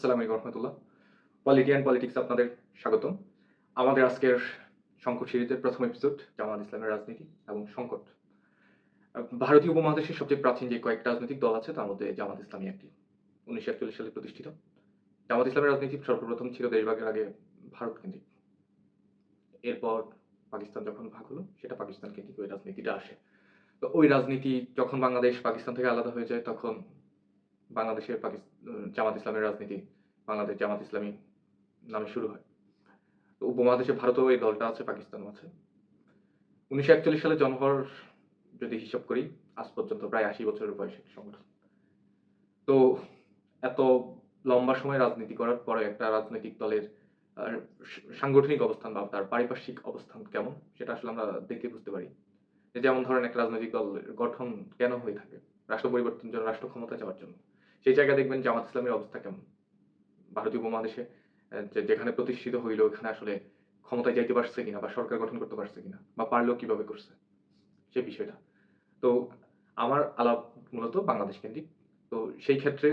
আসসালামু আলাইকুম রহমতুল্লাহ। Polity and politics আপনাদের স্বাগতম। আমাদের আজকের সংকট সিরিজের প্রথম এপিসোড জামাত ইসলামের রাজনীতি এবং সংকট। ভারতীয় উপমহাদেশের সবচেয়ে প্রাচীন যে কয়েকটা রাজনৈতিক দল আছে, তার মধ্যে জামাত ইসলামী একটি। উনিশশো একচল্লিশ সালে প্রতিষ্ঠিত। জামাত ইসলামের রাজনীতি সর্বপ্রথম ছিল দেশভাগের আগে ভারত কেন্দ্রিক। এরপর পাকিস্তান যখন ভাগ হলো, সেটা পাকিস্তান কেন্দ্রিক ওই রাজনীতিটা আসে। তো ওই রাজনীতি যখন বাংলাদেশ পাকিস্তান থেকে আলাদা হয়ে যায়, তখন বাংলাদেশের পাকিস্তান জামাত ইসলামের রাজনীতি বাংলাদেশ জামাত ইসলামী নামে শুরু হয়। উপমহাদেশে ভারতেও এই দলটা আছে, পাকিস্তানও আছে। উনিশশো একচল্লিশ সালে জন্মহর যদি হিসাব করি, আজ পর্যন্ত প্রায় আশি বছরের বয়সে সংগঠন। তো এত লম্বা সময় রাজনীতি করার পরে একটা রাজনৈতিক দলের সাংগঠনিক অবস্থান বা তার পারিপার্শ্বিক অবস্থান কেমন, সেটা আসলে আমরা দেখে বুঝতে পারি। যেমন ধরেন একটা রাজনৈতিক দল গঠন কেন হয়ে থাকে, রাষ্ট্র পরিবর্তনের জন্য, রাষ্ট্র ক্ষমতা যাওয়ার জন্য। সেই জায়গায় দেখবেন জামাত ইসলামের অবস্থা কেমন? ভারতীয় উপমহাদেশে যেখানে প্রতিষ্ঠিত হইল, ওখানে আসলে ক্ষমতায় যাইতে পারছে কিনা বা সরকার গঠন করতে পারছে কিনা বা পারলেও কীভাবে করছে, সে বিষয়টা। তো আমার আলাপ মূলত বাংলাদেশ কেন্দ্রিক। তো সেই ক্ষেত্রে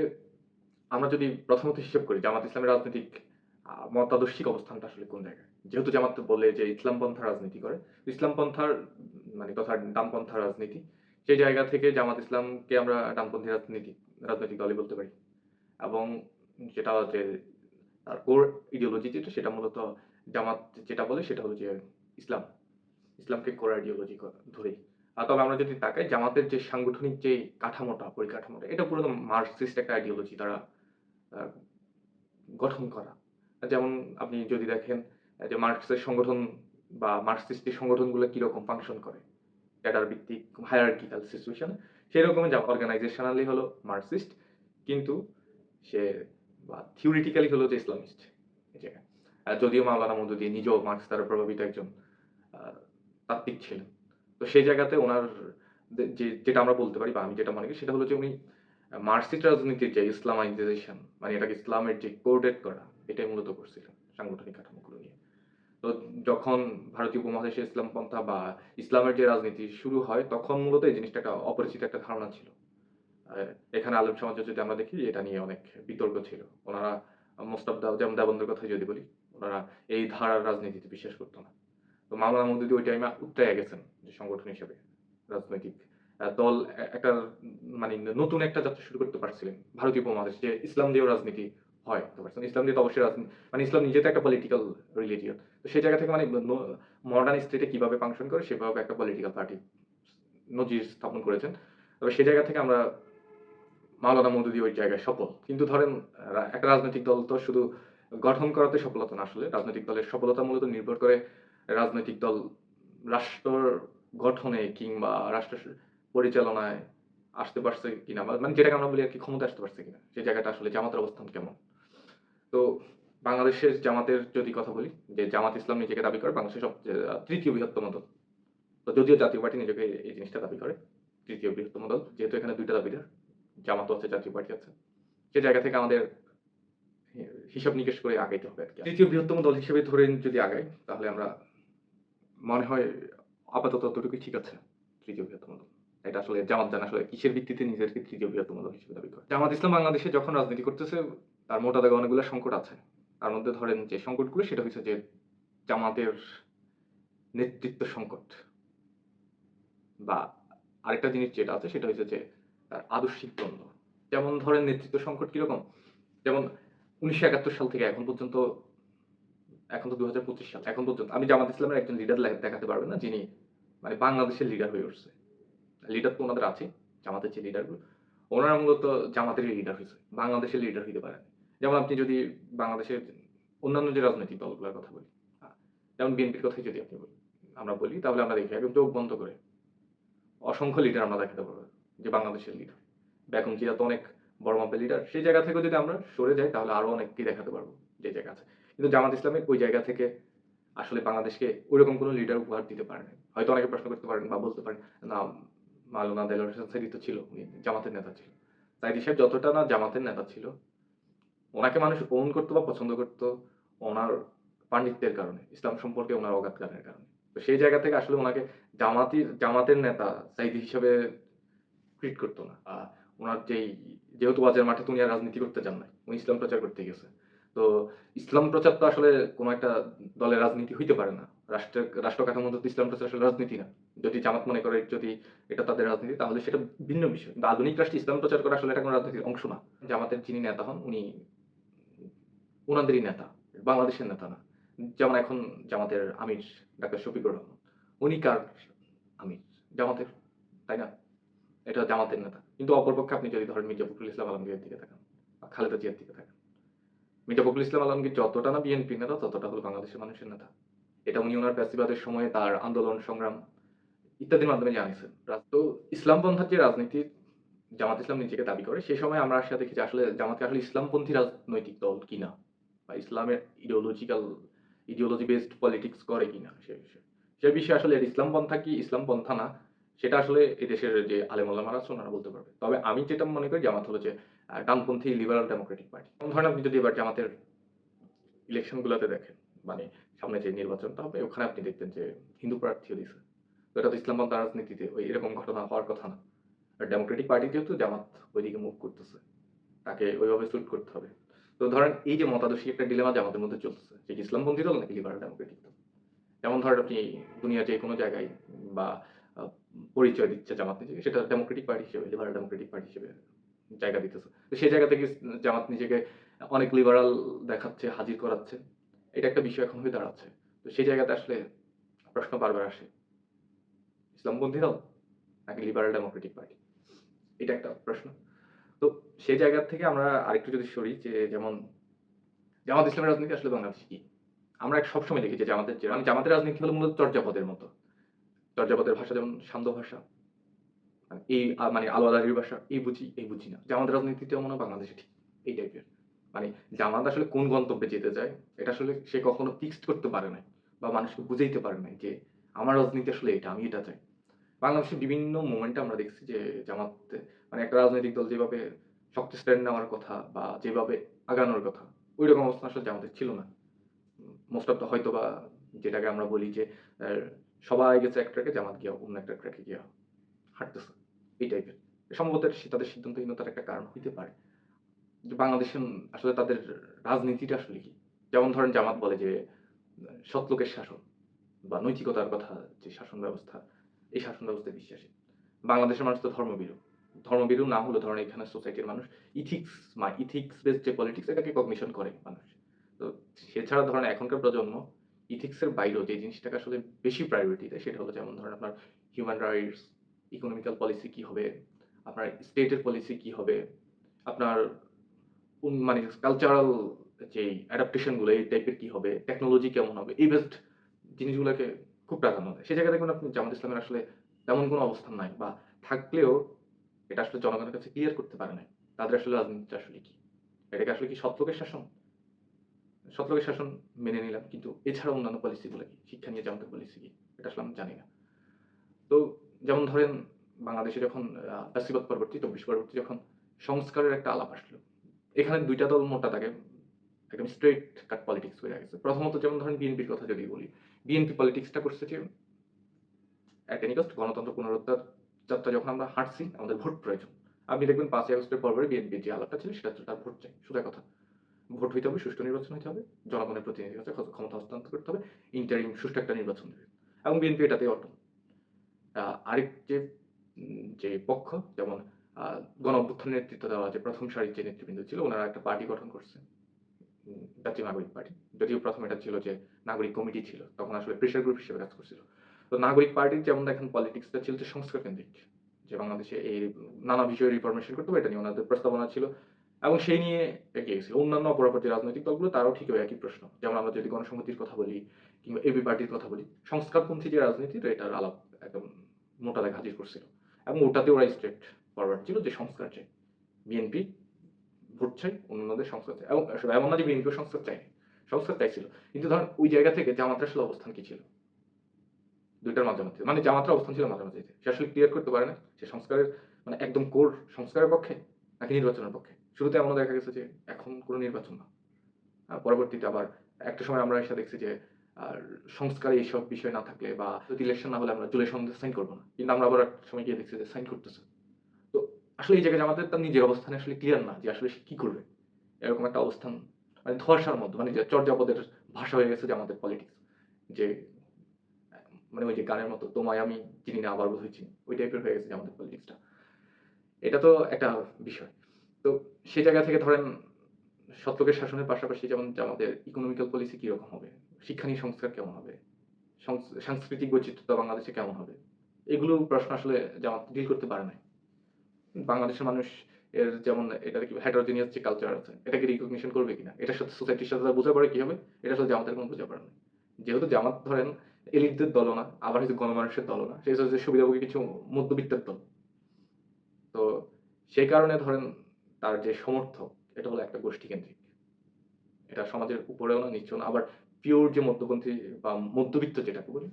আমরা যদি প্রথমত হিসেব করি জামাত ইসলামের রাজনৈতিক মতাদর্শিক অবস্থানটা আসলে কোন জায়গায়? যেহেতু জামাত বলে যে ইসলামপন্থা রাজনীতি করে ইসলামপন্থার মানে তথা ডামপন্থা রাজনীতি, সেই জায়গা থেকে জামাত ইসলামকে আমরা ডানপন্থী রাজনীতি রাজনৈতিক দলই বলতে পারি। এবং যেটা যে তার কোর ইডিওলজি যেটা, সেটা মূলত জামাত যেটা বলে, সেটা হলো যে ইসলাম। ইসলামকে কোর আইডিওলজি ধরেই। আর তবে আমরা যদি তাকাই, জামাতের যে সাংগঠনিক যে কাঠামোটা, পরিকাঠামোটা, এটা পুরো মার্কসিস্ট একটা আইডিওলজি তারা গঠন করা। যেমন আপনি যদি দেখেন, যে মার্কসের সংগঠন বা মার্কসিস্টের সংগঠনগুলো কীরকম ফাংশন করে ক্যাডার ভিত্তিক হায়ারার্কিক্যাল সিচুয়েশন সেই রকমের যা অর্গানাইজেশনালি হলো মার্কসিস্ট কিন্তু সে বা থিওরিটিক্যালি হলো যে ইসলামিস্ট এই জায়গায়। যদিও মাওলানা মদুদি নিজেও মার্কস দ্বারা প্রভাবিত একজন তাত্ত্বিক ছিলেন। তো সেই জায়গাতে ওনার যে যেটা আমরা বলতে পারি বা আমি যেটা মনে করি সেটা হলো যে উনি মার্কসিস্ট রাজনীতির যে ইসলামাইজেশন মানে এটাকে ইসলামের যে কোর্ডেট করা, এটাই মূলত করছিলেন সাংগঠনিক কাঠামোগুলো তো যখন ভারতীয় উপমহাদেশে ইসলাম পন্থা বা ইসলামের যে রাজনীতি শুরু হয়, তখন মূলত এই জিনিসটা একটা অপরিচিত একটা ধারণা ছিল। এখানে আলেম সমাজে যদি আমরা দেখি এটা নিয়ে অনেক বিতর্ক ছিল। ওনারা মোস্ট অফ দা যেমন দেবন্দ্রের কথা যদি বলি, ওনারা এই ধারার রাজনীতিতে বিশ্বাস করতো না। তো মামলা মদুদি ওই টাইমে উত্তরে গেছেন যে সংগঠন হিসেবে, রাজনৈতিক দল একটা মানে নতুন একটা যাত্রা শুরু করতে পারছিলেন ভারতীয় উপমহাদেশ, যে ইসলাম দিয়েও রাজনীতি হয় তো পারছেন? ইসলাম দিয়ে তো অবশ্যই রাজনীতি মানে ইসলাম নিজে তো একটা পলিটিক্যাল রিলিজিয়ন তো সেই জায়গা থেকে মানে মডার্ন স্টেটে কীভাবে ফাংশন করে সেভাবে একটা পলিটিক্যাল পার্টি নজির স্থাপন করেছেন। তবে সেই জায়গা থেকে আমরা মাওলানা মদুদি ওই জায়গায় সফল। কিন্তু ধরেন একটা রাজনৈতিক দল তো শুধু গঠন করাতে সফলতা না আসলে, রাজনৈতিক দলের সফলতা মূলত নির্ভর করে রাজনৈতিক দল রাষ্ট্র গঠনে কিংবা রাষ্ট্র পরিচালনায় আসতে পারছে কিনা মানে যেটাকে আমরা বলি আর কি ক্ষমতা আসতে পারছে কিনা, সেই জায়গাটা আসলে জামাতের অবস্থান কেমন? তো বাংলাদেশের জামাতের যদি কথা বলি যে জামাত ইসলাম নিজেকে দাবি করে বাংলাদেশের আহ, তৃতীয় বৃহত্তম দল। তো যদিও জাতীয় পার্টি নিজেকে এই জিনিসটা দাবি করে তৃতীয় বৃহত্তম দল যেহেতু এখানে দুইটা দাবিদার জামাতও আছে জাতীয় পার্টি আছে। সে জায়গা থেকে আমাদের হিসাব নিকেশ করে আগাইতে হবে আর কি। তৃতীয় বৃহত্তম দল হিসেবে ধরে যদি আগাই তাহলে আমরা মনে হয় আপাতত ততটুকুই ঠিক আছে তৃতীয় বৃহত্তম দল। এটা আসলে জামাত জানা আসলে কিসের ভিত্তিতে নিজেকে তৃতীয় বৃহত্তম দল হিসেবে দাবি করে। জামাত ইসলাম বাংলাদেশে যখন রাজনীতি করতেছে তার মোটা দাগে অনেকগুলো সংকট আছে। তার মধ্যে ধরেন যে সংকটগুলো, সেটা হচ্ছে যে জামাতের নেতৃত্ব সংকট। বা আরেকটা জিনিস যেটা আছে, সেটা হচ্ছে যে তার আদর্শিক দ্বন্দ্ব। যেমন ধরেন নেতৃত্ব সংকট কীরকম? যেমন উনিশশো একাত্তর সাল থেকে এখন পর্যন্ত, এখন তো দু পঁচিশ সাল, এখন পর্যন্ত আমি জামাত ইসলামের একজন লিডার দেখাতে পারবেন না, যিনি মানে বাংলাদেশের লিডার হয়ে উঠছে। লিডার তো ওনাদের আছে জামাতের যে লিডারগুলো ওনারা মূলত জামাতেরই লিডার হয়েছে বাংলাদেশের লিডার হইতে পারেন। যেমন আপনি যদি বাংলাদেশের অন্যান্য যে রাজনৈতিক দলগুলোর কথা বলি যেমন বিএনপির কথাই যদি আপনি বলি আমরা বলি, তাহলে আমরা দেখি একদম চোখ বন্ধ করে অসংখ্য লিডার আমরা দেখাতে পারব যে বাংলাদেশের লিডার বেগম জিয়া তো অনেক বড় মাপের লিডার সেই জায়গা থেকে যদি আমরা সরে যাই, তাহলে আরও অনেককেই দেখাতে পারব যে জায়গা আছে। কিন্তু জামাত ইসলামের ওই জায়গা থেকে আসলে বাংলাদেশকে ওইরকম কোনো লিডার উপহার দিতে পারেনি হয়তো অনেকে প্রশ্ন করতে পারেন বা বলতে পারেন, না, মাওলানা দেলোয়ার হোসেন তো ছিল জামাতের নেতা ছিল। সাইদি সাহেব যতটা না জামাতের নেতা ছিল ওনাকে মানুষ ওন করতো বা পছন্দ করতো ওনার পাণ্ডিত্যের কারণে, ইসলাম সম্পর্কে ওনার অগাধ জ্ঞানের কারণে। তো সেই জায়গা থেকে আসলে ওনাকে জামাতি, জামাতের নেতা, সাইদি হিসাবে ট্রিট করতো না। ওনার যেই, যেহেতু ওয়াজের মাঠে তো উনি আর রাজনীতি করতে চান নাই, উনি ইসলাম প্রচার করতে গেছে। তো ইসলাম প্রচার তো আসলে কোনো একটা দলের রাজনীতি হইতে পারে না। রাষ্ট্রের, রাষ্ট্র কাঠামো তো ইসলাম প্রচার আসলে রাজনীতি না। যদি জামাত মনে করে যদি এটা তাদের রাজনীতি, তাহলে সেটা ভিন্ন বিষয়। কিন্তু আধুনিক রাষ্ট্রে ইসলাম প্রচার করা আসলে এটা কোনো রাজনীতির অংশ না। জামাতের যিনি নেতা হন, উনি ওনাদেরই নেতা, বাংলাদেশের নেতা না। যেমন এখন জামাতের আমির ডাক্তার শফিকুর রহমান। উনি কার আমির? জামাতের, তাই না? এটা জামাতের নেতা। কিন্তু অপরপক্ষে আপনি যদি ধরেন মির্জা ফখরুল ইসলাম আলমগীরের দিকে তাকান বা খালেদা জিয়ার দিকে তাকান, মির্জা ফখরুল ইসলাম আলমগীর যতটা না বিএনপি নেতা, ততটা হলো বাংলাদেশের মানুষের নেতা। এটা উনি ওনার প্যাসিবাদের সময়ে তার আন্দোলন, সংগ্রাম ইত্যাদির মাধ্যমে জানিয়েছেন। তো ইসলামপন্থার যে রাজনীতি জামাত ইসলাম নিজেকে দাবি করে সেই সময় আমরা আসলে দেখি যে আসলে জামাতকে আসলে ইসলামপন্থী রাজনৈতিক দল কিনা। বা ইসলামের ইডিওলজিক্যাল ইডিওলজি বেসড পলিটিক্স করে কিনা সে বিষয়ে। সে বিষয়ে আসলে ইসলাম পন্থা কি? ইসলাম পন্থা না। সেটা আসলে এই দেশের যে আলেমুল্লামারা ওনারা বলতে পারবে। তবে আমি যেটা মনে করি, জামাত হলো যে ডানপন্থী লিবারাল ডেমোক্রেটিক পার্টি ধরেন আপনি যদি এবার জামাতের ইলেকশনগুলোতে দেখেন মানে সামনে যে নির্বাচনটা হবে, ওখানে আপনি দেখবেন যে হিন্দু প্রার্থীও তো এটা তো ইসলামপন্থা রাজনীতিতে ওই এরকম ঘটনা হওয়ার কথা না। ডেমোক্রেটিক পার্টি যেহেতু জামাত ওইদিকে মুভ করতেছে। তাকে ওইভাবে সুট করতে হবে। তো ধরেন এই যে মতাদর্শী একটা ডিলেমা জামাতের মধ্যে চলতেছে, যে ইসলামপন্থী দল নাকি লিবারাল ডেমোক্রেটিক দল যেমন ধরেন আপনি দুনিয়া যে কোনো জায়গায় বা পরিচয় দিচ্ছে জামাত নিজেকে, সেটা ডেমোক্রেটিক পার্টি হিসেবে লিবারাল ডেমোক্রেটিক পার্টি হিসেবে জায়গা দিতেছে। তো সেই জায়গা থেকে জামাত নিজেকে অনেক লিবারাল দেখাচ্ছে, হাজির করাচ্ছে। এটা একটা বিষয় এখন হয়ে দাঁড়াচ্ছে। তো সেই জায়গাতে আসলে প্রশ্ন বারবার আসে ইসলামপন্থী দল নাকি লিবারাল ডেমোক্রেটিক পার্টি এটা একটা প্রশ্ন। তো সেই জায়গা থেকে আমরা আরেকটু যদি সরি যে যেমন জামাত ইসলামের রাজনীতি আসলে বাংলাদেশ কি? আমরা সবসময় দেখি যে জামাতের মানে জামাতের রাজনীতি হলো মূলত চর্যাপদের মতো। চর্যাপদের ভাষা যেমন সান্ধ্য ভাষা মানে এই মানে আলোয়াদারির ভাষা, এই বুঝি এই বুঝি না। জামাতের রাজনীতিটাও মনে হয় বাংলাদেশে ঠিক এই টাইপের। মানে জামাত আসলে কোন গন্তব্যে যেতে যায় এটা আসলে সে কখনো ফিক্সড করতে পারে না বা মানুষকে বুঝাইতে পারে নাই যে আমার রাজনীতি আসলে এটা, আমি এটা চাই। বাংলাদেশের বিভিন্ন মোমেন্টে আমরা দেখছি যে জামাত মানে একটা রাজনৈতিক দল যেভাবে শক্ত স্ট্যান্ড নেওয়ার কথা বা যেভাবে আগানোর কথা ওই রকম অবস্থা আসলে জামাতের ছিল না। মোস্ট অফ দ্য হয়তো বা যেটাকে আমরা বলি যে সবাই গেছে এক ট্র্যাকে জামাত গিয়া অন্য একটা ট্র্যাকে গিয়া হাঁটতেছে এই টাইপের সম্ভবত তাদের সিদ্ধান্তহীনতার একটা কারণ হইতে পারে। যে বাংলাদেশের আসলে তাদের রাজনীতিটা আসলে কি? যেমন ধরেন জামাত বলে যে সৎলোকের শাসন বা নৈতিকতার কথা যে শাসন ব্যবস্থা এই শাসন ব্যবস্থায় বিশ্বাসী। বাংলাদেশের মানুষ তো ধর্মবিরু ধর্মবিরু না হলে ধরেন এখানে সোসাইটির মানুষ ইথিক্স মা ইথিক্স বেসড যে পলিটিক্স এটাকে কগনিশন করে মানুষ। তো সেছাড়া ধরেন এখনকার প্রজন্ম ইথিক্সের বাইরেও যে জিনিসটাকে আসলে বেশি প্রায়োরিটি দেয় সেটা হলো যেমন ধরেন আপনার হিউম্যান রাইটস ইকোনমিক্যাল পলিসি কি হবে, আপনার স্টেটের পলিসি কি হবে, আপনার মানে কালচারাল যে অ্যাডাপ্টেশনগুলো এই টাইপের কি হবে টেকনোলজি কেমন হবে, এই বেসড জিনিসগুলোকে খুব প্রাধান্য দেয়। সেই জায়গা দেখুন আপনি জামাত ইসলামের আসলে তেমন কোনো অবস্থান নাই বা থাকলেও এটা আসলে জনগণের কাছে ক্লিয়ার করতে পারে নাই। তাদের আসলে রাজনীতিটা আসলে কি? এটাকে আসলে কি সৎলোকের শাসন? সৎলোকের শাসন মেনে নিলাম, কিন্তু এছাড়া অন্যান্য পলিসিগুলো কি? শিক্ষা নিয়ে জামাতের পলিসি কি? এটা আসলে আমি জানি না। তো যেমন ধরেন বাংলাদেশে যখন ফ্যাসিবাদ পরবর্তী, চব্বিশ পরবর্তী যখন সংস্কারের একটা আলাপ আসলো, এখানে দুইটা দল মোটা থাকে একদম স্ট্রেট কাট পলিটিক্স হয়ে গেছে। প্রথমত যেমন ধরেন বিএনপির কথা যদি বলি বিএনপি পলিটিক্সটা করছে যে অ্যাটেনিকস্ট গণতন্ত্র পুনরুদ্ধার যাত্রা যখন আমরা হাঁটছি, আমাদের ভোট প্রয়োজন। আপনি দেখবেন পাঁচই আগস্টের পরপরই বিএনপির যে আলাপটা ছিল, সেটা তার ভোট চাই শুধু কথা। ভোট হইতে হবে, সুষ্ঠু নির্বাচন হইতে হবে, জনগণের প্রতিনিধির কাছে ক্ষমতা- হস্তান্তর করতে হবে ইন্টারিম সুষ্ঠু একটা নির্বাচন দেবে। এবং বিএনপি এটাতে অটল। আরেক যে যে পক্ষ, যেমন গণ অভ্যুত্থানের নেতৃত্ব দেওয়া যে প্রথম সারির যে নেতৃবৃন্দ ছিল, ওনারা একটা পার্টি গঠন করছে। জাতীয় নাগরিক পার্টি। যদিও প্রথম এটা ছিল যে নাগরিক কমিটি ছিল, তখন আসলে প্রেশার গ্রুপ হিসেবে কাজ করছিল। তো নাগরিক পার্টির যেমন দেখেন পলিটিক্সটা ছিল যে সংস্কার কেন্দ্রিক, যে বাংলাদেশে এই নানা বিষয়ে রিফরমেশন করতে হবে, এটা নিয়ে ওনাদের প্রস্তাবনা ছিল। এবং সেই নিয়ে এগিয়ে গেছিল। অন্যান্য অপরাপর যে রাজনৈতিক দলগুলো তারাও ঠিক একই প্রশ্ন। যেমন আমরা যদি গণসংহতির কথা বলি কিংবা এবি পার্টির কথা বলি, সংস্কারপন্থী যে রাজনীতি, তো এটার আলাপ একদম মোটা দাগ হাজির করছিল। এবং ওটাতে ওরা স্ট্রেট ফরওয়ার্ড ছিল যে সংস্কার চাই। বিএনপি ভোট চাই অন্যদের সংস্কার চাই। এবং এমন না যে বিএনপিও সংস্কার চায়নি, সংস্কার চাইছিল। কিন্তু ধর ওই জায়গা থেকে জামাতের আসলে অবস্থান কি ছিল? দুইটার মাঝামাঝি। মানে জামাতের অবস্থান ছিল মাঝামাঝি। সে আসলে ক্লিয়ার করতে পারে না? সে সংস্কারের মানে একদম কোর সংস্কারের পক্ষে নাকি নির্বাচনের পক্ষে? শুরুতে এমনও দেখা গেছে যে এখন কোনো নির্বাচন না। পরবর্তীতে আবার একটা সময় আমরা এসে দেখছি যে, আর সংস্কারে এইসব বিষয় না থাকলে বা ইলেকশন না হলে আমরা জুলাই সন্ধে সাইন করব না। কিন্তু আমরা আবার সময় গিয়ে দেখছি যে সাইন করতেছে। আসলে এই জায়গায় জামাতের তার নিজের অবস্থানে আসলে ক্লিয়ার না যে আসলে সে কি করবে। এরকম একটা অবস্থান মানে ধোয়াশার মধ্যে মানে চর্যাপদের ভাষা হয়ে গেছে যে আমাদের পলিটিক্স যে মানে ওই যে গানের মতো, তোমায় আমি চিনি না আবার বোধ হয়েছি, ওই টাইপের হয়ে গেছে যে আমাদের পলিটিক্সটা এটা তো একটা বিষয়। তো সেই জায়গা থেকে ধরেন সত্যকের শাসনের পাশাপাশি যেমন আমাদের ইকোনমিক্যাল পলিসি কীরকম হবে? শিক্ষা নিয়ে সংস্কার কেমন হবে? সংস- সাংস্কৃতিক বৈচিত্র্যতা বাংলাদেশে কেমন হবে? এগুলো প্রশ্ন আসলে জামাত ডিল করতে পারে না বাংলাদেশের মানুষ এর যেমন এটা কি হেটারোজেনিয়াস যে কালচার আছে, এটাকে রিকগনিশন করবে কিনা? এটার সাথে সোসাইটির সাথে বোঝা পড়ে কি হবে? এটা আসলে জামাতের কোনো বোঝা পড়ে না। যেহেতু জামাত ধরেন এলিটদের দলও না, আবার হয়তো গণমানুষের দলও না, সেই হচ্ছে সুবিধাভোগী কিছু মধ্যবিত্তের দল। তো সেই কারণে ধরেন তার যে সমর্থক, এটা হলো একটা গোষ্ঠী কেন্দ্রিক এটা সমাজের উপরেও না, নিচেও না, আবার পিওর যে মধ্যপন্থী বা মধ্যবিত্ত যেটাকে বলি,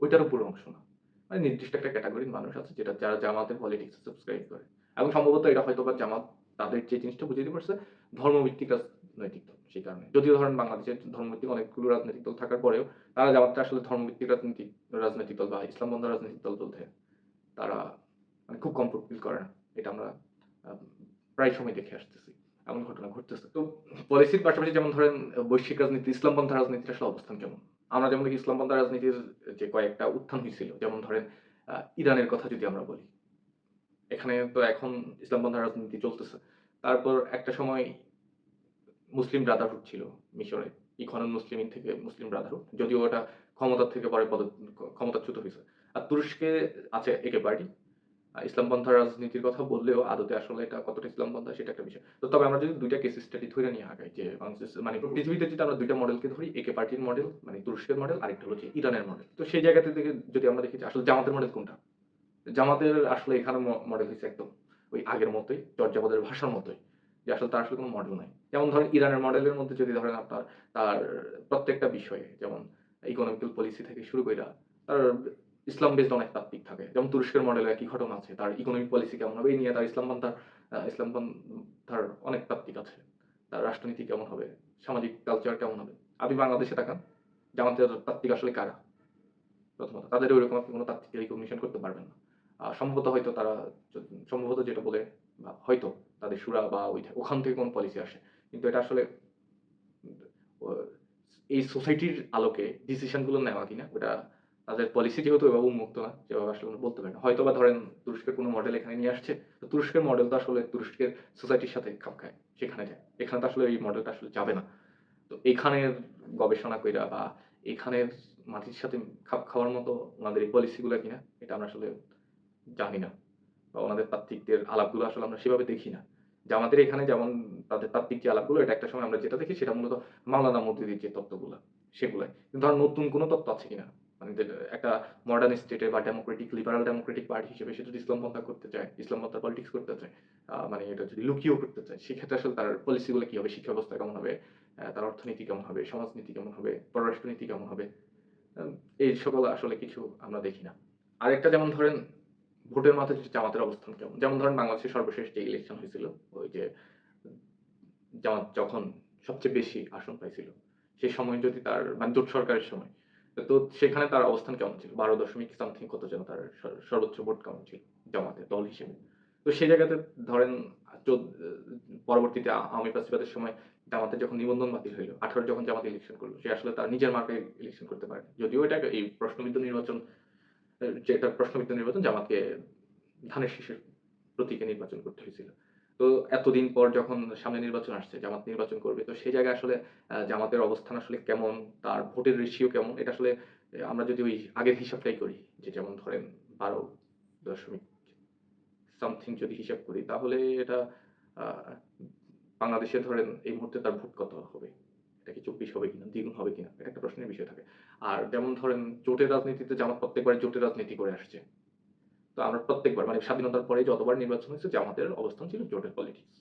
ওইটার উপর অংশ না। মানে নির্দিষ্ট একটা ক্যাটাগরির মানুষ আছে যেটা যারা জামাতের পলিটিক্স সাবস্ক্রাইব করে। এবং সম্ভবত এটা হয়তো বা জামাত তাদের যে জিনিসটা বুঝে দিতে পারছে, ধর্মভিত্তিক রাজনৈতিক দল সেই কারণে। যদিও ধরেন বাংলাদেশের ধর্মভিত্তিক অনেকগুলো রাজনৈতিক দল থাকার পরেও তারা জামাতটা আসলে ধর্মভিত্তিক রাজনীতি রাজনৈতিক দল বা ইসলাম বন্ধ রাজনৈতিক দল বলতে তারা মানে খুব কমফোর্ট ফিল করে না। এটা আমরা প্রায় সময় দেখে আসতেছি। এমন ঘটনা ঘটতেছে। তো পলিসির পাশাপাশি যেমন ধরেন বৈশ্বিক রাজনীতি ইসলামপন্থা রাজনীতির আসলে অবস্থান কেমন? আমরা যেমন দেখি ইসলামপন্থা রাজনীতির যে কয়েকটা উত্থান হয়েছিল, যেমন ধরেন ইরানের কথা যদি আমরা বলি। এখানে তো এখন ইসলামপন্থা রাজনীতি চলতেছে। তারপর একটা সময় মুসলিম ব্রাদারহুড ছিল মিশরে, ইখনন মুসলিম থেকে মুসলিম ব্রাদারহুড, যদিও ওটা ক্ষমতার থেকে পরে পদ, ক্ষমতাচ্যুত হয়েছে। আর তুরস্কে আছে একে পার্টি ইসলামপন্থা রাজনীতির কথা বললেও আদতে আসলে এটা কতটা ইসলামপন্থা সেটা একটা বিষয়। তো তবে আমরা যদি দুইটা কেস স্টাডি ধরে নিয়ে আগাই যে মানে পৃথিবীতে যদি আমরা দুইটা মডেলকে ধরি একে পার্টির মডেল মানে তুরস্কের মডেল আরেকটা হচ্ছে ইরানের মডেল তো সেই জায়গাতে থেকে যদি আমরা দেখি আসলে জামাতের মডেল কোনটা? জামাতের আসলে এখানে মডেল হয়েছে একদম ওই আগের মতোই চর্যাপদের ভাষার মতোই যে আসলে তার আসলে কোনো মডেল নাই। যেমন ধরেন ইরানের মডেলের মধ্যে যদি ধরেন আপনার তার প্রত্যেকটা বিষয়ে যেমন ইকোনমিক্যাল পলিসি থেকে শুরু করে তার ইসলাম বেসড অনেক তাত্ত্বিক থাকে। যেমন তুরস্কের মডেলে একই ঘটনা আছে, তার ইকোনমিক পলিসি কেমন হবে, এই নিয়ে তার ইসলাম তার ইসলাম তার অনেক তাত্ত্বিক আছে। তার রাষ্ট্রনীতি কেমন হবে, সামাজিক কালচার কেমন হবে? আপনি বাংলাদেশে তাকান জামাতের তাত্ত্বিক আসলে কারা? প্রথমত, তাদের ওইরকম আপনি কোনো তাত্ত্বিক রিকগনিশন করতে পারবেন না। সম্ভবত হয়তো তারা, সম্ভবত যেটা বলে, বা হয়তো তাদের সুরা বা ওই ওখান থেকে কোনো পলিসি আসে। কিন্তু এটা আসলে এই সোসাইটির আলোকে ডিসিশনগুলো নেওয়া কিনা, ওটা তাদের পলিসি যেহেতু এভাবে উন্মুক্ত না যেভাবে আসলে বলতে পারি না। হয়তো বা ধরেন তুরস্কের কোনো মডেল এখানে নিয়ে আসছে, তো তুরস্কের মডেল তো আসলে তুরস্কের সোসাইটির সাথে খাপ খায় সেখানে যায়। এখানে তো আসলে এই মডেলটা আসলে যাবে না। তো এখানের গবেষণা কইরা বা এখানের মাটির সাথে খাপ খাওয়ার মতো ওনাদের এই পলিসিগুলো কিনা, এটা আমরা আসলে জানি না। বা ওনাদের তাত্ত্বিকদের আলাপগুলো আসলে আমরা সেভাবে দেখি না। যে আমাদের এখানে যেমন তাদের তাত্ত্বিক যে আলাপগুলো, এটা একটা সময় আমরা যেটা দেখি সেটা মূলত মাওলানা মসজিদের যে তত্ত্বগুলো, সেগুলাই। কিন্তু ধর নতুন কোনো তত্ত্ব আছে কিনা? মানে একটা মডার্ন স্টেটে বা ডেমোক্রেটিক লিবারাল ডেমোক্রেটিক পার্টি হিসেবে সে যদি ইসলাম পন্থা করতে চায়, ইসলাম পন্থার পলিটিক্স করতে চায় মানে এটা যদি লুকিয়েও করতে চায়, সেক্ষেত্রে আসলে তার পলিসিগুলো কি হবে? শিক্ষা ব্যবস্থা কেমন হবে? তার অর্থনীতি কেমন হবে? সমাজনীতি কেমন হবে? পররাষ্ট্রনীতি কেমন হবে? এই সকল আসলে কিছু আমরা দেখি না। আরেকটা যেমন ধরেন, ভোটের মাথায় জামাতের অবস্থান কেমন? যেমন ধরেন বাংলাদেশের সর্বশেষ যে ইলেকশন হয়েছিল, ওই যে জামাত যখন সবচেয়ে বেশি আসন পাইছিল, সেই সময় যদি তার মানে জোট সরকারের সময় তো সেখানে তার অবস্থান কেমন ছিল? বারো দশমিক সামথিং কত যেন তার সর্বোচ্চ ভোট কেমন ছিল জামাতের দল হিসেবে? তো সেই জায়গাতে ধরেন পরবর্তীতে আওয়ামী ফাসিবাদের সময় জামাতের যখন নিবন্ধন বাতিল হইল, আঠারো যখন জামাত ইলেকশন করল, সে আসলে তার নিজের মার্কায় ইলেকশন করতে পারে যদিও এটা এই প্রশ্নবিদ্ধ নির্বাচন, যেটা প্রশ্নবিদ্ধ নির্বাচন জামাতকে ধানের শীষের প্রতীকে নির্বাচন করতে হয়েছিল। তো এতদিন পর যখন সামনে নির্বাচন আসছে, জামাত নির্বাচন করবে, তো সেই জায়গায় আসলে জামাতের অবস্থান আসলে কেমন? তার ভোটের রেশিও কেমন? এটা আসলে আমরা যদি ওই আগের হিসাবটাই করি, যে যেমন ধরেন বারো দশমিক সামথিং যদি হিসাব করি, তাহলে এটা বাংলাদেশে ধরেন এই মুহূর্তে তার ভোট কত হবে? এটা কি চব্বিশ হবে কিনা? দ্বিগুণ হবে কিনা? এটা একটা প্রশ্নের বিষয় থাকে। আর যেমন ধরেন জোটের রাজনীতিতে জামাত প্রত্যেকবার জোটের রাজনীতি করে আসছে। তো আমরা প্রত্যেকবার মানে স্বাধীনতার পরে যতবার নির্বাচন হয়েছে জামাতের অবস্থান ছিল জোটের পলিটিক্স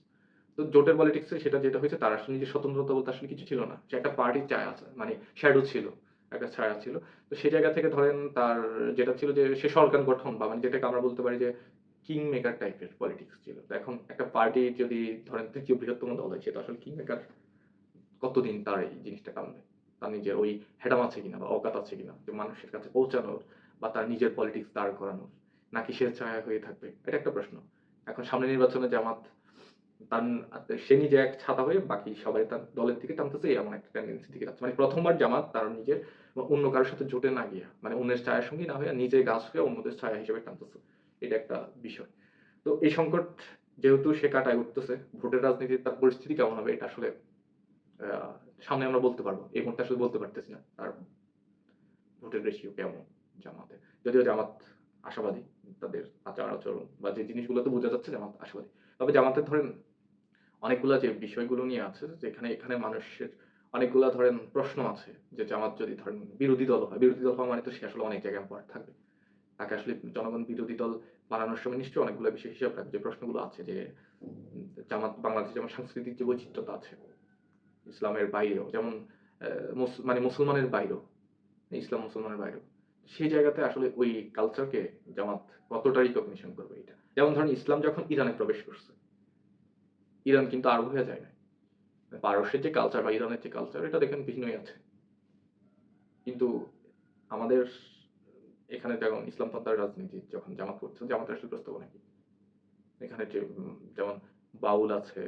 তো জোটের পলিটিক্সে সেটা যেটা হয়েছে, তার আসলে নিজের স্বতন্ত্রতা বলতে আসলে কিছু ছিল না। সে একটা পার্টির ছায়া আছে মানে শ্যাডো ছিল, একটা ছায়া ছিল। তো সেই জায়গা থেকে ধরেন তার যেটা ছিল যে সে সরকার গঠন বা মানে যেটাকে আমরা বলতে পারি যে কিং মেকার টাইপের পলিটিক্স ছিল। তো এখন একটা পার্টি যদি ধরেন তৃতীয় বৃহত্তম দল হয় সেটা আসলে কিং মেকার কতদিন তার এই জিনিসটা কামবে তার নিজের ওই হেডাম আছে কিনা বা অকাত আছে কিনা? যে মানুষের কাছে পৌঁছানোর বা তার নিজের পলিটিক্স দাঁড় করানোর। নাকি সে ছায়া হয়ে থাকবে? এটা একটা প্রশ্ন। এখন সামনে নির্বাচনে জামাত তার, সে নিজে এক ছাতা হয়ে বাকি সবাই তার দলের দিকে টানতেছে, এমন একটা টেন্ডেন্সি দিকে যাচ্ছে। মানে প্রথমবার জামাত তার নিজের অন্য কারোর সাথে জোটে না গিয়া মানে অন্যের ছায়ার সঙ্গে না হয়ে নিজে গাছ হয়ে অন্যদের ছায়া হিসেবে টানতেছে। এটা একটা বিষয়। তো এই সংকট যেহেতু সে কাটায় উঠতেছে, ভোটের রাজনীতির তার পরিস্থিতি কেমন হবে এটা আসলে সামনে আমরা বলতে পারব। এই মুহূর্তে আসলে বলতে পারতেছি না তার ভোটের রেশিও কেমন জামাতে যদিও জামাত আশাবাদী তাদের আচার আচরণ বা যে জিনিসগুলোতে বোঝা যাচ্ছে জামাত আশাবাদী। তবে জামাতের ধরেন অনেকগুলা যে বিষয়গুলো নিয়ে আছে, যেখানে এখানে মানুষের অনেকগুলা ধরেন প্রশ্ন আছে যে জামাত যদি ধরেন বিরোধী দল হয়, বিরোধী দল হওয়া মানে তো সে আসলে অনেক জায়গায় পড়ে, থাকবে। তাকে আসলে জনগণ বিরোধী দল বানানোর সময় নিশ্চয়ই অনেকগুলো বিষয় হিসাব রাখবে। যে প্রশ্নগুলো আছে যে জামাত বাংলাদেশে যেমন সাংস্কৃতিক যে বৈচিত্র্যতা আছে, ইসলামের বাইরেও, যেমন মানে মুসলমানের বাইরেও, ইসলাম মুসলমানের বাইরেও। সেই জায়গাতে আসলে ওই কালচারকে জামাত কতটা রিকগনিশন করবে এটা? যেমন ধরেন ইসলাম যখন ইরানে প্রবেশ করছে, ইরান কিন্তু আরব হয়ে যায় না পারস্যের যে কালচার বা ইরানের যে কালচার এটা দেখেন ভিন্নই আছে। কিন্তু আমাদের এখানে যেমন ইসলামপন্থার রাজনীতি, যখন জামাত করছে, জামাতের আসলে প্রস্তাবনা কি এখানে যে, যেমন বাউল আছে,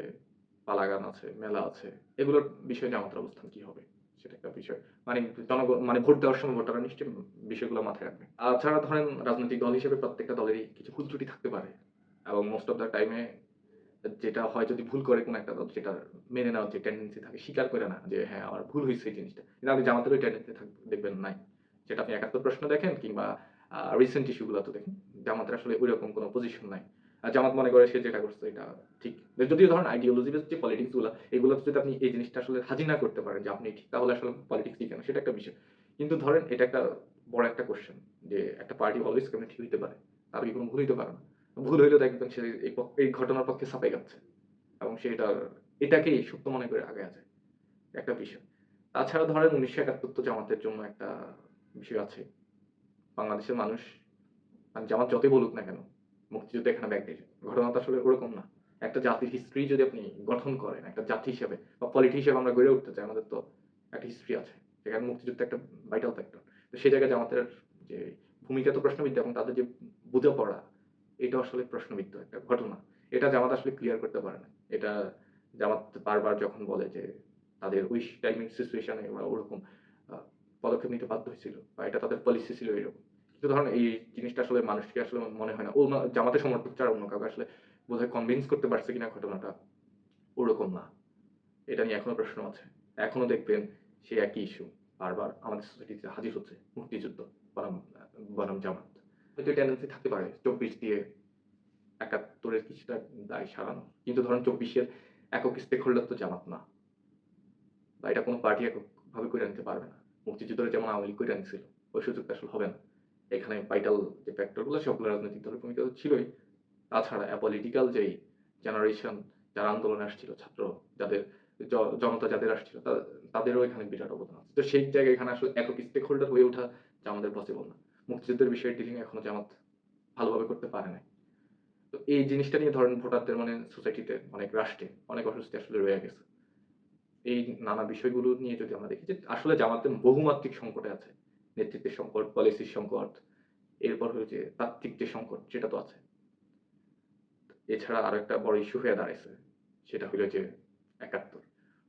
পালাগান আছে, মেলা আছে, এগুলোর বিষয়ে জামাতের অবস্থান কি হবে? সেটা একটা বিষয়। মানে জনগণ মানে ভোট দেওয়ার সময় ভোটাররা নিশ্চয়ই বিষয়গুলো মাথায় রাখবে। আর ধরেন রাজনৈতিক দল হিসেবে প্রত্যেকটা দলেরই কিছু ভুল ত্রুটি থাকতে পারে এবং মোস্ট অফ দ্য টাইমে যেটা হয় যদি ভুল করে কোনো একটা দল, সেটা মেনে নেওয়ার যে টেন্ডেন্সি থাকে, স্বীকার করে না যে হ্যাঁ আমার ভুল হয়েছে এই জিনিসটা। কিন্তু আপনি জামাতের ওই টেন্ডেন্সি দেখবেন নাই। যেটা আপনি একাত্তর প্রশ্ন দেখেন কিংবা রিসেন্ট ইস্যুগুলো তো দেখেন, জামাতের আসলে ওই রকম কোনো পজিশন নাই। জামাত মনে করে সে যেটা করছে, এটা ঠিক। যদিও ধরেন আইডিওলজি বেস যে পলিটিক্সগুলো, এগুলো যদি আপনি এই জিনিসটা আসলে হাজির না করতে পারেন যে আপনি ঠিক, তাহলে আসলে পলিটিক্স কেন? সেটা একটা বিষয়। কিন্তু ধরেন এটা একটা বড় একটা কোশ্চেন যে একটা পার্টি অলওয়েজ কেমন ঠিক হইতে পারে? তার কি কোনো ভুল হইতে পারে না? ভুল হইলেও দেখবেন সে এই ঘটনার পক্ষে ছাপাই যাচ্ছে। এবং সে এটা এটাকেই সত্য মনে করে আগে আছে। একটা বিষয়। তাছাড়া ধরেন উনিশশো একাত্তর তো জামাতের জন্য একটা বিষয় আছে। বাংলাদেশের মানুষ মানে জামাত যতই বলুক না কেন মুক্তিযুদ্ধ এখানে দিয়ে ঘটনা তো আসলে ওরকম না। একটা জাতির হিস্ট্রি যদি আপনি গঠন করেন, একটা জাতি হিসেবে বা পলিটি হিসেবে আমরা গড়ে উঠতে চাই, আমাদের তো একটা হিস্ট্রি আছে। সেখানে মুক্তিযুদ্ধ একটা ভাইটাল ফ্যাক্টর তো সেই জায়গায় জামাতের যে ভূমিকা তো প্রশ্নবিদ্ধ এবং তাদের যে বুঝে পড়া এটা আসলে প্রশ্নবিদ্ধ একটা ঘটনা। এটা জামাত আসলে ক্লিয়ার করতে পারে না। এটা জামাত বারবার যখন বলে যে তাদের ওই টাইমের সিচুয়েশনে ওরা ওরকম পদক্ষেপ নিতে বাধ্য হয়েছিল বা এটা তাদের পলিসি ছিল এরকম। কিন্তু ধরেন এই জিনিসটা আসলে মানুষকে আসলে মনে হয় না। ও জামাতের সমর্থক ছাড়া অন্য কাউকে আসলে বোধহয় কনভিন্স করতে পারছে কিনা ঘটনাটা ওরকম না। এটা নিয়ে এখনও প্রশ্ন আছে। এখনও দেখবেন সে একই ইস্যু বারবার আমাদের সোসাইটিতে হাজির হচ্ছে। মুক্তিযুদ্ধ, বনাম বনাম জামাত। হয়তো টেন্ডেন্সি থাকতে পারে। চব্বিশ দিয়ে একাত্তরের কিছুটা দায় সারানো। কিন্তু ধরেন চব্বিশের একক স্টেক হোল্ডার তো জামাত না। বা এটা কোনো পার্টি এককভাবে করে নিতে পারবে না। মুক্তিযুদ্ধের যেমন আওয়ামী লীগ করে নিছিল ওই সুযোগটা আসলে হবে না। এখানে ভাইটাল যে ফ্যাক্টরগুলো সবগুলো রাজনৈতিক দলের ভূমিকা তো ছিলই। তাছাড়া অ্যাপলিটিক্যাল যেই জেনারেশন যারা আন্দোলনে আসছিল, ছাত্র যাদের জনতা যাদের আসছিল তাদেরও এখানে বিরাট অবদান আছে। তো সেই জায়গায় এখানে আসলে একক স্টেক হোল্ডার হয়ে ওঠা যে আমাদের পসিবল না। মুক্তিযুদ্ধের বিষয়ে ডিলিং এখনও জামাত ভালোভাবে করতে পারে না তো এই জিনিসটা নিয়ে ধরেন ভোটারদের মানে সোসাইটিতে অনেক রাষ্ট্রে অনেক অস্বস্তি আসলে রয়ে গেছে। এই নানা বিষয়গুলো নিয়ে যদি আমরা দেখি যে আসলে জামাতের বহুমাত্রিক সংকটে আছে। নেতৃত্বের সংকট পলিসির সংকট, এরপর হচ্ছে তাত্ত্বিক যে সংকট, সেটা তো আছে। এছাড়া আরও একটা বড় ইস্যু হয়ে দাঁড়াইছে, সেটা হলো যে একাত্তর।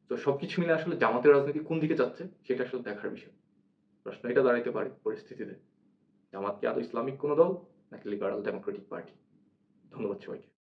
তো সবকিছু মিলে আসলে জামাতের রাজনীতি কোন দিকে যাচ্ছে, সেটা আসলে দেখার বিষয়। প্রশ্ন, এটা দাঁড়াইতে পারে পরিস্থিতিতে। জামাত কি আদৌ ইসলামিক কোনো দল, নাকি লিবারাল ডেমোক্রেটিক পার্টি? ধন্যবাদ সবাইকে।